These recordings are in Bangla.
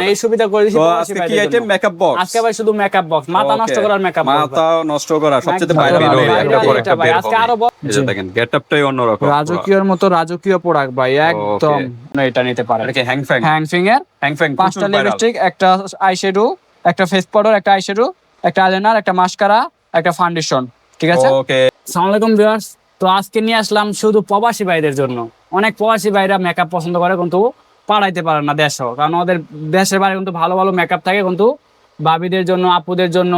পারবে। এই সুবিধা করে দিছি আজকে কি আইটেম মেকআপ বক্স আজকে ভাই শুধু মেকআপ বক্স মাথা নষ্ট করার মেকআপ মাথা নষ্ট করা সবচেয়ে ভাইরাল একটা পর একটা বের আজকে আরও বড়- এই যে দেখেন গেটআপটাই অন্যরকম রাজকীয়র মতো রাজকীয় প্রোডাক্ট ভাই একদম। এটা নিতে পারেন। এটা কি hang fang hang finger hang fang পাঁচটা লিপস্টিক একটা আইশ্যাডো একটা ফেস পাউডার একটা আইশ্যাডো একটা আইলাইনার একটা মাস্কারা একটা ফাউন্ডেশন ঠিক আছে? ওকে আসসালামু আলাইকুম ভিউয়ার্স তো আজকে নিয়ে আসলাম শুধু প্রবাসী ভাইদের জন্য। অনেক প্রবাসী ভাইরা মেকআপ পছন্দ করে কিন্তু পাঠাইতে পারে না দেশও কারণ ওদের দেশের বাইরে কিন্তু ভালো ভালো মেকআপ থাকে কিন্তু ভাবিদের জন্য আপুদের জন্য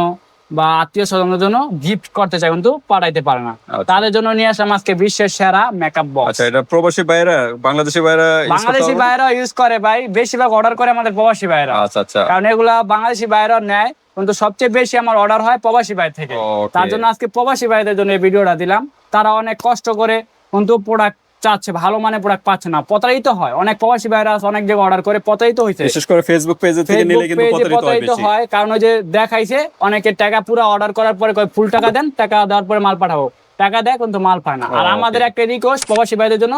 বা আত্মীয় স্বজনদের জন্য গিফট করতে চায় কিন্তু পাঠাইতে পারে না। আচ্ছা। তাদের জন্য নিয়ে আসলাম আজকে বিশ্বের সেরা মেকআপ বক্স আচ্ছা এটা প্রবাসী বাইরা বাংলাদেশি বাইরা use বাংলাদেশি? ভাইরা ইউজ করে ভাই বেশিরভাগ অর্ডার করে আমাদের প্রবাসী ভাইরা আচ্ছা আচ্ছা। কারণ এগুলা বাংলাদেশি ভাইরা নেয় কিন্তু সবচেয়ে বেশি আমার অর্ডার হয় প্রবাসী ভাই থেকে। তার জন্য আজকে প্রবাসী ভাইদের জন্য এই ভিডিওটা দিলাম। তারা অনেক কষ্ট করে কিন্তু প্রোডাক্ট চাচ্ছে ভালো মানে প্রোডাক্ট পাচ্ছে না প্রতারিত হয়। অনেক প্রবাসী ভাইরাস অনেক জায়গায় অর্ডার করে প্রতারিত হয়েছে বিশেষ করে ফেসবুক পেজে থেকে নিলে কিন্তু প্রতারিত হয় কারণ ওই যে দেখাইছে অনেকে টাকা পুরো অর্ডার করার পরে কয় ফুল টাকা দেন টাকা দেওয়ার পরে মাল পাঠাবো। টাকা দেয় কিন্তু মাল পায় না। আর আমাদের একটা রিকোয়েস্ট প্রবাসী ভাইদের জন্য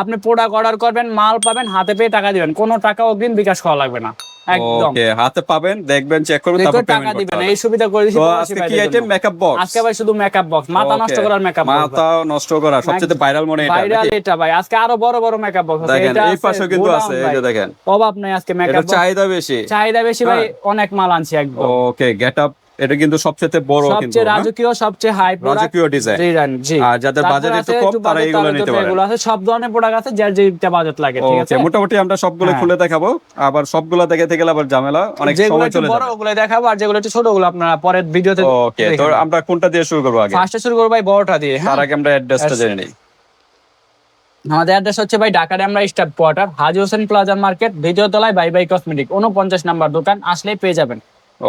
আপনি প্রোডাক্ট অর্ডার করবেন মাল পাবেন হাতে পেয়ে টাকা দিবেন। কোনো টাকা অগ্রিম বিকাশ করা লাগবে না। একদম। হাতে পাবেন দেখবেন চেক করবেন তারপর টাকা দিবেন। এই সুবিধা করে দিছি আজকে কি আইটেম মেকআপ বক্স আজকে ভাই শুধু মেকআপ বক্স মাথা নষ্ট করার মেকআপ মাথা নষ্ট করা সবচেয়ে ভাইরাল মনে এটা ভাইরাল এটা ভাই। আজকে আরও বড় বড় মেকআপ বক্স আছে। এটা এই পাশেও কিন্তু আছে এই যে দেখেন। অভাব নাই আজকে মেকআপ চাহিদা বেশি। চাহিদা বেশি ভাই হ্যাঁ। অনেক মাল আনছি একদম। ওকে গেটআপ এটা কিন্তু সবচেয়ে বড় কিন্তু সবচেয়ে হ্যাঁ? রাজকীয় সবচেয়ে হাই রাজকীয় ডিজাইন জি। আর যাদের বাজেট একটু কম তারা এগুলো নিতে পারে। এগুলো আছে সব ধরনের প্রোডাক্ট আছে যার যেটা বাজেট লাগে ঠিক আছে? মোটামুটি আমরা সবগুলো হ্যাঁ। খুলে দেখাবো। আবার সবগুলো দেখাতে গেলে আবার ঝামেলা অনেক সময় চলে বড় ওগুলো দেখাবো আর যেগুলো একটু ছোট ওগুলো আপনারা পরের ভিডিওতে ওকে তো আমরা কোনটা দিয়ে শুরু করব আগে? ফার্স্টে শুরু করব ভাই বড়টা দিয়ে হ্যাঁ? তার আগে আমরা অ্যাড্রেসটা জেনে নিই। আমাদের অ্যাড্রেস হচ্ছে ভাই ঢাকার আমরা staff quarter Haji Hossain plaza market দ্বিতীয় তলায় বাই বাই কসমেটিক উনপঞ্চাশ নাম্বার দোকান আসলেই পেয়ে যাবেন?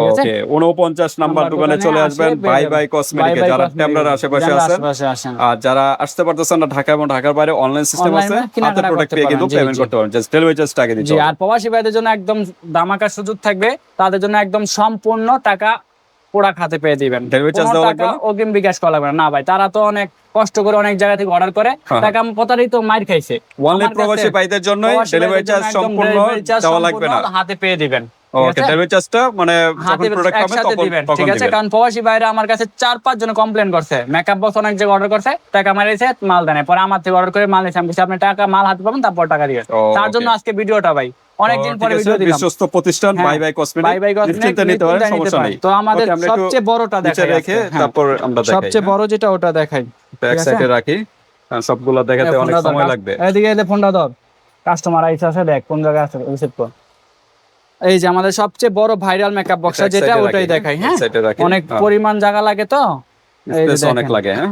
ওকে 49 নাম্বার দোকানে চলে আসবেন বাই বাই কসমেটিকে যারা আশেপাশে আছেন আর যারা আসতে পারতেছেন না ঢাকা এবং ঢাকার বাইরে অনলাইন সিস্টেম আছে হাতে প্রোডাক্ট পেয়ে কিন্তু পেমেন্ট করতে পারেন। জাস্ট ডেলিভারি চার্জ টাকা দিতে আর প্রবাসী ভাইদের জন্য একদম দামাকার সুযোগ থাকবে তাদের জন্য একদম সম্পূর্ণ টাকা প্রোডাক্ট হাতে পেয়ে দিবেন? অগ্রিম বিকাশ করা লাগবে না। ভাই তারা তো অনেক কষ্ট করে অনেক জায়গা থেকে অর্ডার করে। হ্যাঁ। টাকা প্রতারিত মার খাইছে। অনলি প্রবাসী ভাইদের প্রবাসী ডেলিভারি চার্জ সম্পূর্ণ দেওয়া লাগবে না। হাতে পেয়ে দিবেন। ঠিক ওকে আছে? ডেলিভারি চার্জটা মানে যখন প্রোডাক্ট পাবেন তখন তখন ঠিক আছে? কারণ প্রবাসী ভাইরা আমার কাছে চার পাঁচ জন কমপ্লেন করছে। মেকআপ বক্স অনেক জায়গায় অর্ডার করছে টাকা মাল দেয় পরে আমার থেকে অর্ডার করে মাল নিয়েছে আমি আপনি টাকা মাল হাতে পাবেন তারপর টাকা দিয়ে ও, তার জন্য. আজকে ভিডিওটা ভাই। অনেকদিন পরে ভিডিও দিলাম। বিশ্বস্ত প্রতিষ্ঠান। Buy buy cosmetic buy buy নিশ্চিন্তে নিতে পারেন সমস্যা নেই। তো আমাদের Okay, আমরা একটু সবচেয়ে বড়টা দেখাই রেখে। তারপর আমরা দেখাই সবচেয়ে বড় যেটা ওটা দেখাই ব্যাক সাইডে রাখি কারণ দেখাতে এই অনেক ফোনটা সময় লাগবে। এদিকে এলে ফোনটা ধর। কাস্টমার আইছে আছে দেখ কোন জায়গায় আছে রিসিভ কর। এই যে আমাদের সবচেয়ে বড় ভাইরাল মেকআপ বক্স যেটা ওটাই দেখাই হ্যাঁ? অনেক হ্যাঁ। পরিমাণ জায়গা লাগে তো? অনেক লাগে হ্যাঁ?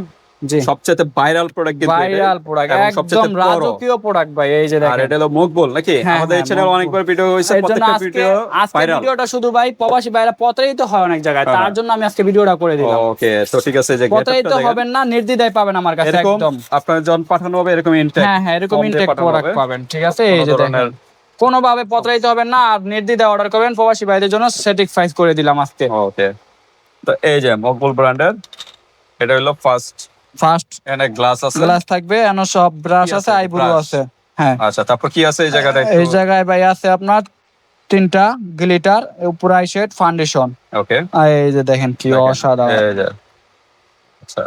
সবচেয়ে ভাইরাল প্রোডাক্ট ভাইরাল প্রোডাক্ট একদম। রাজকীয় প্রোডাক্ট ভাই এই যে আর এটা হলো মকবুল নাকি? হ্যাঁ, আমাদের হ্যাঁ, চ্যানেল অনেকবার ভিডিও হয়েছে প্রত্যেকটা ভিডিও আজকে ভিডিওটা শুধু ভাই প্রবাসী ভাইরা প্রতারিত হয় অনেক জায়গায়। হ্যাঁ, তার। জন্য আমি আজকে ভিডিওটা করে দিলাম। ওকে তো ঠিক আছে যে getup হবেন না নির্দ্বিধায় পাবেন আমার কাছে একদম। আপনার যখন পাঠানো হবে এরকম ইনটেক হ্যাঁ হ্যাঁ এরকম কম ইনটেক প্রোডাক্ট পাবেন ঠিক আছে? এই যে দেখেন। কোনোভাবে প্রতারিত হবেন না আর নির্দ্বিধায় অর্ডার করবেন প্রবাসী ভাইদের জন্য স্যাটিসফাইড করে দিলাম আজকে। ওকে তো এই যে মকবুল ব্র্যান্ডের এটা হলো ফার্স্ট ফার্স্ট এখানে গ্লাস আছে? গ্লাস থাকবে এন সব ব্রাশ আছে? আইব্রো আছে হ্যাঁ। আচ্ছা তারপর কি আছে এই এই জায়গায় ভাই আছে আপনার তিনটা গ্লিটার উপর আইশেড ফাউন্ডেশন ওকে এই যে দেখেন কি অসাধারণ। এই যে। আচ্ছা।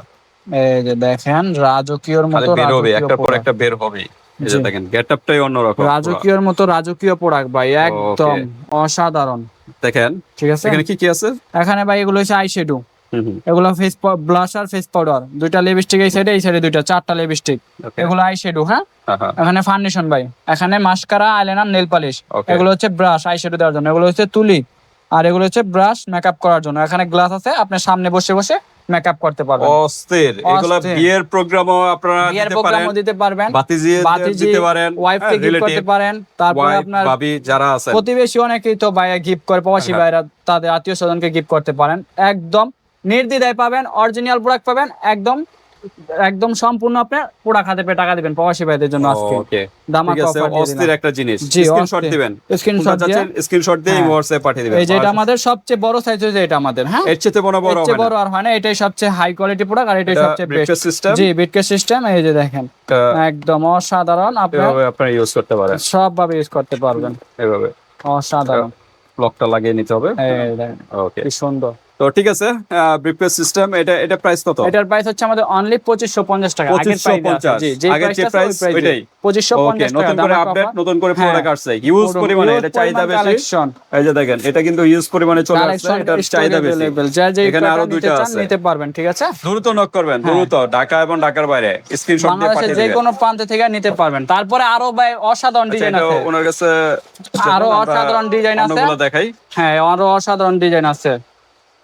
এই যে দেখেন রাজকীয়র মতো বের হবে রাজকীয় একটা পর একটা বের হবে। এই যে জি। দেখেন গেটআপটাই অন্যরকম। রাজকীয়র মতো রাজকীয় প্রোডাক্ট ভাই একদম অসাধারণ। দেখেন। ঠিক আছে? এখানে কি কি আছে? এখানে ভাই এগুলো হচ্ছে হুম এগুলো ফেস ব্লাশ আর ফেস পাউডার দুইটা লিপস্টিক এই সাইডে এই সাইডে দুইটা চারটা লিপস্টিক এগুলো আইশ্যাডো হ্যাঁ হ্যাঁ? হ্যাঁ এখানে ফাউন্ডেশন ভাই। এখানে মাস্কারা আইলাইনার নেল পালিশ এগুলো হচ্ছে ব্রাশ আইশ্যাডো দেওয়ার জন্য। এগুলো হচ্ছে তুলি। আর এগুলো হচ্ছে ব্রাশ মেকআপ করার জন্য। এখানে গ্লাস আছে আপনি সামনে বসে বসে মেকআপ করতে পারবেন। অস্থির। এগুলো। বিয়ের প্রোগ্রামও আপনারা বিয়ের দিতে পারেন। প্রোগ্রামও দিতে পারবেন। বাতিজি দিতে পারেন। ওয়াইফ কে গিফট করতে পারেন। তারপরে আপনার ভাবি যারা আছেন। প্রতিবেশী অনেকেই তো ভাইয়া গিফট করে। প্রবাসী হ্যাঁ। ভাইরা তাদের আত্মীয় স্বজনকে গিফট করতে পারেন। একদম নির্দ্বিধায় পাবেন অরিজিনাল প্রোডাক্ট পাবেন একদম একদম সম্পূর্ণ আপনি প্রোডাক্ট হাতে পেয়ে টাকা দিবেন প্রবাসী ভাইদের জন্য আজকে। ওকে দামাক আছে অফার অস্থির একটা জিনিস। স্ক্রিনশট দিবেন। স্ক্রিনশট দিয়ে স্ক্রিনশট দিয়ে হ্যাঁ। হোয়াটসঅ্যাপ পাঠিয়ে দিবেন। এই যে এটা আমাদের সবচেয়ে বড় সাইজ হচ্ছে এটা আমাদের হ্যাঁ? এর চেয়ে বড় বড় হবে বড় আর হয় না এটাই সবচেয়ে হাই কোয়ালিটি প্রোডাক্ট আর এটাই এটা সবচেয়ে বেস্ট সিস্টেম জি বিটকেস সিস্টেম এই যে দেখেন। একদম অসাধারণ আপনি এভাবে আপনারা ইউজ করতে পারেন। সবভাবে ইউজ করতে পারবেন। এভাবে। অসাধারণ। লকটা লাগিয়ে নিতে হবে। এই দেখেন, ওকে কি সুন্দর। তো ঠিক আছে সিস্টেম এটা এটা প্রাইস কত? এটার প্রাইস হচ্ছে আমাদের অনলি পঁচিশশো পঞ্চাশ টাকা। আগের। 2550 জি, যে price ওইটাই। পঁচিশশো ওকে পঞ্চাশ নতুন করে আপডেট নতুন করে প্রোডাক্ট আসছে। হিউজ পরিমাণে এটা চাহিদা বেশি। এই যে দেখেন এটা কিন্তু হিউজ পরিমাণে চলে আসছে এটার চাহিদা বেশি। এখানে আরও দুইটা নিতে আছে। নিতে পারবেন ঠিক আছে? দ্রুত নক করবেন হ্যাঁ। দ্রুত ঢাকা এবং ঢাকার বাইরে। স্ক্রিনশট দিয়ে পাঠিয়ে যে কোনো প্রান্ত থেকে নিতে পারবেন। তারপরে আরও ভাই অসাধারণ আচ্ছা, ডিজাইন আছে। ওনার কাছে আরও অসাধারণ ডিজাইন আছে। দেখাই। হ্যাঁ আরও অসাধারণ ডিজাইন আছে।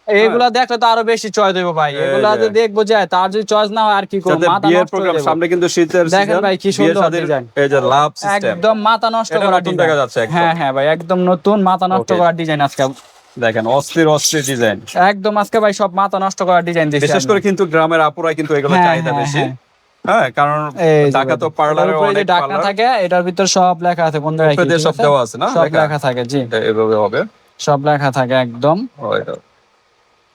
এইগুলা দেখলে তো আরও বেশি চয়েস দেবো ভাই। হ্যাঁ। এগুলা যে। যদি দেখব যায় তার যদি চয়েস না হয় আর কি করব? মাথা বিয়ের নষ্ট প্রোগ্রাম সামনে কিন্তু শীতের দেখেন ভাই, কি সুন্দর design। এই যে লাভ সিস্টেম একদম মাথা নষ্ট করা ডিজাইন দেখা যাচ্ছে একদম। হ্যাঁ হ্যাঁ ভাই একদম নতুন মাথা নষ্ট করা ডিজাইন আজকে। দেখেন অস্থির অস্থির ডিজাইন একদম আজকে ভাই সব মাথা নষ্ট করা ডিজাইন দিয়েছি বিশেষ করে কিন্তু গ্রামের আপুরা কিন্তু এগুলো হ্যাঁ, চাহিদা হ্যাঁ, বেশি। হ্যাঁ। হ্যাঁ কারণ ঢাকা তো পার্লারে এটার উপরে যে অনেক ঢাকনা থাকে এটার ভিতর সব লেখা আছে সব? দেওয়া আছে না সব থাকে জি। এভাবে হবে? সব লেখা থাকে একদম।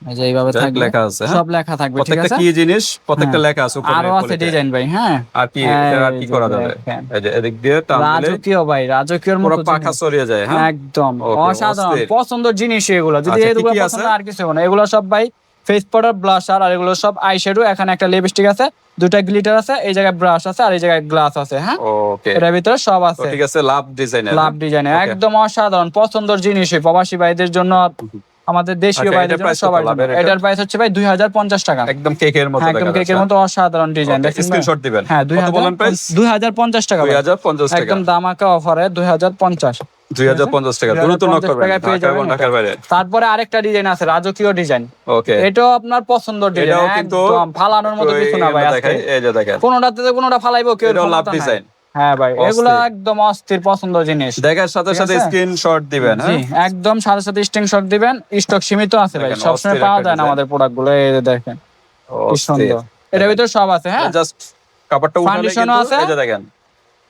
যে এইভাবে থাকবে। লেখা আছে, হ্যাঁ? সব লেখা থাকবে ঠিক প্রত্যেকটা আছে? কি জিনিস? প্রত্যেকটা হ্যাঁ। লেখা আছে উপরে আরও আছে ডিজাইন ভাই হ্যাঁ? আর কি হ্যাঁ, আর কি করা যাবে? এই যে এদিক দিয়ে রাজকীয় ভাই রাজকীয়র মতো পাখা। সরিয়ে যায় হ্যাঁ? একদম অসাধারণ পছন্দের জিনিস এগুলো। যদি আচ্ছা, এগুলো পছন্দ আর কিছু না। এগুলো সব ভাই ফেস পাউডার ব্লাশার আর এগুলো সব আই শ্যাডো এখানে একটা লিপস্টিক আছে দুটা গ্লিটার আছে এই জায়গায় ব্রাশ আছে আর এই জায়গায় গ্লাস আছে হ্যাঁ? ওকে। এটার ভিতরে সব আছে। ঠিক আছে লাভ ডিজাইনের লাভ ডিজাইনে একদম অসাধারণ পছন্দের জিনিস প্রবাসী ভাইদের জন্য। আমাদের দেশীয় ভাইদের এটার জন্য সবার? এটার প্রাইস হচ্ছে ভাই দুই হাজার পঞ্চাশ টাকা। একদম কেকের মতো হ্যাঁ, একদম কেকের মতো অসাধারণ ডিজাইন দেখেন স্ক্রিনশট দিবেন। হ্যাঁ দুই কত বলেন প্রাইস দুই হাজার পঞ্চাশ টাকা 2050 টাকা। একদম দামাকা অফারে দুই হাজার পঞ্চাশ। 2050 টাকা। দ্রুত নক করবেন। টাকায় পেয়ে ঢাকা যাবেন। ঢাকার বাইরে। তারপরে আরেকটা ডিজাইন আছে রাজকীয় ডিজাইন ওকে এটাও আপনার পছন্দ ডিজাইন ফালানোর মতো কিছু না ভাই কোনোটাতে কোনোটা ফালাইবো কেউ লাভ ডিজাইন হ্যাঁ ভাই। এগুলো একদম অস্থির পছন্দ জিনিস। দেখার সাথে সাথে স্ক্রিন স্ক্রিনশট দিবেন হ্যাঁ? একদম সাথে সাথে স্ক্রিনশট দিবেন। স্টক সীমিত আছে ভাই সবসময় পাওয়া যায় না আমাদের প্রোডাক্টগুলো এই দেখেন সুন্দর। এটার ভিতরে সব আছে হ্যাঁ? জাস্ট কাপড়টা উঠালে কিন্তু আছে? এই যে দেখেন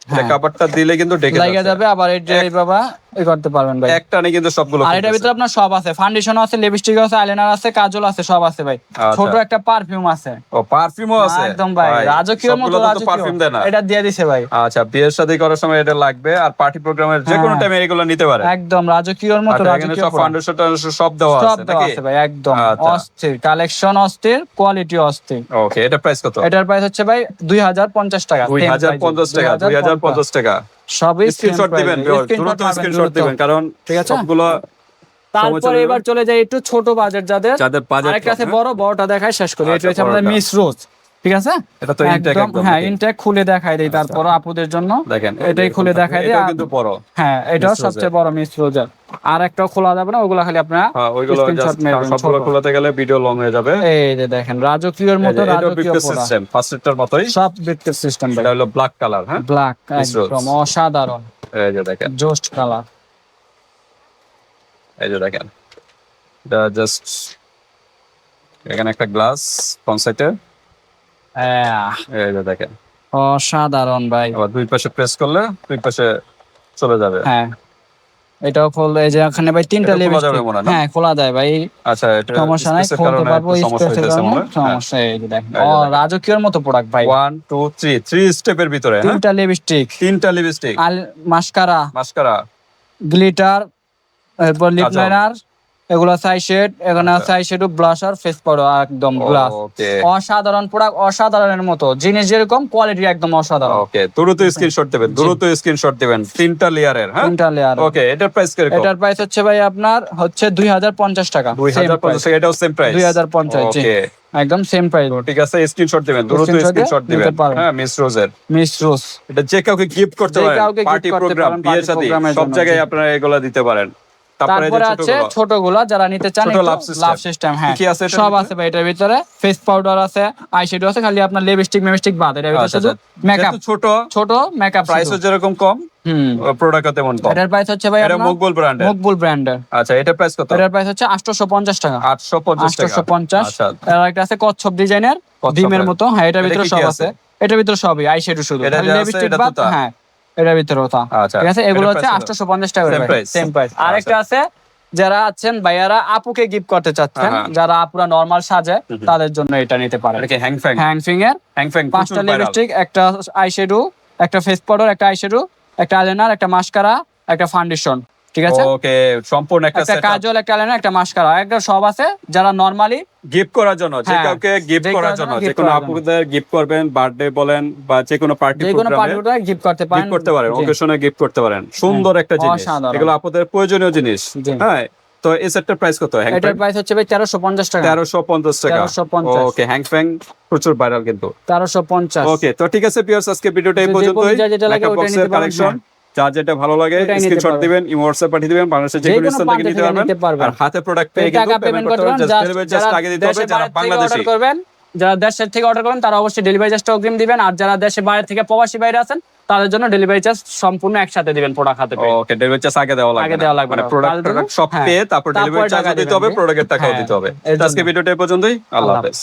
হ্যাঁ। কাপড়টা দিলে কিন্তু ঢেকে যাবে আবার এই যে বাবা করতে পারবেন ভাই। একটা নেই কিন্তু সবগুলো আর এটার ভিতরে আপনার সব আছে। ফাউন্ডেশন আছে লিপস্টিক আছে আইলাইনার আছে কাজল আছে সব আছে ভাই। আচ্ছা। ছোট একটা পারফিউম আছে। ও পারফিউমও আছে? একদম ভাই রাজকীয় মতো পারফিউম রাজকীয়। দেয় না। এটা দিয়ে দিছে ভাই। আচ্ছা বিয়ের সাথে করার সময় এটা লাগবে আর পার্টি প্রোগ্রামের যে কোনো। টাইমে এগুলো নিতে পারে। একদম রাজকীয়র মতো রাজকীয় সব। ফাউন্ডেশন সব দেওয়া সব দেওয়া আছে ভাই একদম। আচ্ছা। অস্থির কালেকশন অস্থির কোয়ালিটি অস্থির। ওকে এটা প্রাইস কত? এটার প্রাইস হচ্ছে ভাই দুই হাজার পঞ্চাশ টাকা দুই Same হাজার price, পঞ্চাশ টাকা দুই হাজার 2050 পঞ্চাশ টাকা। সবই স্ক্রিনশট দিবেন দ্রুত স্ক্রিনশট দিবেন কারণ ঠিক আছে? সবগুলো তারপরে এবার চলে যাই একটু ছোট বাজেট যাদের। যাদের বাজেট আরেকটা আছে বড় বড়টা দেখাই শেষ করি। এটা আচ্ছা, হচ্ছে আমাদের মিস রোজ ঠিক আছে? এটা তো ইনটেক একদম হ্যাঁ? ইনটেক খুলে দেখাই দেই তারপর আপুদের জন্য। দেখেন এটাই খুলে দেখাই দেই। এটাও কিন্তু বড়। হ্যাঁ এটা সবচেয়ে বড় মিস রোজার আর একটাও খোলা যাবে না ওগুলা খালি আপনারা হ্যাঁ ওইগুলো সবগুলো খোলাতে গেলে ভিডিও লং হয়ে যাবে। এই যে দেখেন রাজকীয়র মতো রাজকীয় সিস্টেম ফার্স্ট এটার মতোই। সব বিটকেট সিস্টেম এটা হলো ব্ল্যাক কালার হ্যাঁ? ব্ল্যাক একদম অসাধারণ। এই যে দেখেন। জোস্ট কালার এই যে দেখেন। এটা জাস্ট এখানে একটা গ্লাস কনসাইটে এই যে দেখেন। অসাধারণ ভাই। আবার দুই পাশে প্রেস করলে দুই পাশে চলে যাবে। হ্যাঁ। এটাও খোল এই যে এখানে ভাই তিনটা এটা মনে হয় খোলা যায় ভাই। আচ্ছা এটা সমস্যা নাই খুলতে পারব সমস্যা স্পেসের কারণে মনে হয়। হ্যাঁ। সমস্যা এই যে দেখেন ও রাজকীয়ের মতো প্রোডাক্ট ভাই। ওয়ান টু থ্রি থ্রি স্টেপের ভিতরে হ্যাঁ? তিনটা লিপস্টিক তিনটা লিপস্টিক আর মাস্কারা। মাস্কারা। গ্লিটার এরপর লিপ লাইনার এগুলো সাই শেড এখানে সাই শেড ব্লাশার ফেস পাউডার একদম গ্লাস অসাধারণ প্রোডাক্ট অসাধারণের মতো। জিনিস যেরকম কোয়ালিটি একদম অসাধারণ। ওকে দ্রুত স্ক্রিনশট দিবেন দ্রুত স্ক্রিনশট দিবেন তিনটা লেয়ারের হ্যাঁ? তিনটা লেয়ার ওকে এটার প্রাইস কীরকম? এটার প্রাইস হচ্ছে ভাই আপনার হচ্ছে দুই হাজার পঞ্চাশ টাকা। দুই হাজার পঞ্চাশ টাকা এটাও সেম প্রাইস দুই হাজার পঞ্চাশ জি। ওকে একদম সেম প্রাইস ঠিক আছে স্ক্রিনশট দিবেন দ্রুত স্ক্রিনশট দিবেন। হ্যাঁ মিস রোজের মিস রোজ এটা যে কাউকে গিফট করতে পারেন পার্টি প্রোগ্রাম বিয়ের সাথে সব জায়গায়। আপনারা এগুলা দিতে পারেন। তারপরে আছে ছোটগুলো। ছোটগুলা যারা নিতে চান ছোট। লাভ সিস্টেম হ্যাঁ। সব আছে ভাই এটার ভিতরে ফেস পাউডার আছে আইশ্যাডো আছে খালি আপনার লিপস্টিক মেপস্টিক বাদ এটার ভিতরে আচ্ছা শুধু আচ্ছা। মেকআপ ছোট ছোট মেকআপ প্রাইসও যেরকম কম হুম। তেমন কম। এটার প্রাইস হচ্ছে ভাই এটা আপনার মকবুল ব্র্যান্ডের মকবুল ব্র্যান্ডের আচ্ছা প্রাইস কত? এটার প্রাইস হচ্ছে 850 টাকা। 850 টাকা। 850 আচ্ছা আর একটা আছে কচ্ছপ ডিজাইনের ডিমের মতো। হ্যাঁ এটার ভিতরে সব আছে? এটার ভিতরে সবই আইশ্যাডো শুধু। লিপস্টিক বাদ হ্যাঁ। এটার ভিতরে ওটা আচ্ছা ঠিক আছে? এগুলো হচ্ছে কত? 850 টাকা সেম প্রাইস আচ্ছা। একটা আছে যারা আছেন ভাইয়ারা আপুকে গিফট করতে চাচ্ছেন হ্যাঁ, হ্যাঁ। যারা আপুরা নরমাল সাজে তাদের জন্য এটা নিতে পারেন। এটা কি hang fang hang finger hang fang পাঁচটা লিপস্টিক একটা আইশ্যাডো একটা ফেস পাউডার একটা আইশ্যাডো একটা আইলাইনার একটা মাস্কারা একটা ফাউন্ডেশন ঠিক আছে? ওকে সম্পূর্ণ একটা কাজল একটা লাইনার একটা মাস্কারা একটা সব আছে যারা নরমালি গিফট করার জন্য যে হ্যাঁ, কাউকে গিফট করার জন্য যে কোনো আপুদের গিফট করবেন বার্থডে বলেন বা যে কোনো পার্টি প্রোগ্রামে গিফট করতে পারেন। গিফট করতে পারেন ওকেশনে গিফট করতে পারেন। সুন্দর একটা জিনিস। এগুলো আপনাদের প্রয়োজনীয় জিনিস। হ্যাঁ তো এই সেটটার প্রাইস কত? হ্যাং এটার প্রাইস হচ্ছে ভাই তেরোশো পঞ্চাশ টাকা। তেরোশো পঞ্চাশ টাকা। 1350 ওকে হ্যাং ফ্যাং প্রচুর ভাইরাল কিন্তু। তেরোশো পঞ্চাশ। ওকে তো ঠিক আছে পিয়ার্স আজকে ভিডিওটা এই পর্যন্তই। যেটা লাগে বক্সের নিতে কালেকশন যা যেটা ভালো লাগে স্ক্রিনশট দিবেন ইমো পাঠিয়ে দিবেন বাংলাদেশের যে কোনো স্থান থেকে নিতে পারবেন। আর হাতে প্রোডাক্ট পেয়ে কিন্তু পেমেন্ট করতে জাস্ট ডেলিভারি চার্জ আগে দিতে হবে যারা বাংলাদেশি। করবেন যারা দেশের থেকে অর্ডার করবেন তারা অবশ্যই ডেলিভারি চার্জটা অগ্রিম দিবেন আর যারা দেশের বাইরে থেকে প্রবাসী বাইরে আছেন তাদের জন্য ডেলিভারি চার্জ সম্পূর্ণ একসাথে দিবেন প্রোডাক্ট হাতে পেয়ে। ওকে ডেলিভারি চার্জ আগে দেওয়া লাগবে আগে দেওয়া লাগবে মানে প্রোডাক্ট প্রোডাক্ট সব হ্যাঁ। পেয়ে তারপর ডেলিভারি চার্জ টাকা দিতে হবে। প্রোডাক্টের টাকাও হ্যাঁ, দিতে হবে। আজকে ভিডিওটা এই পর্যন্তই। আল্লাহ হাফেজ।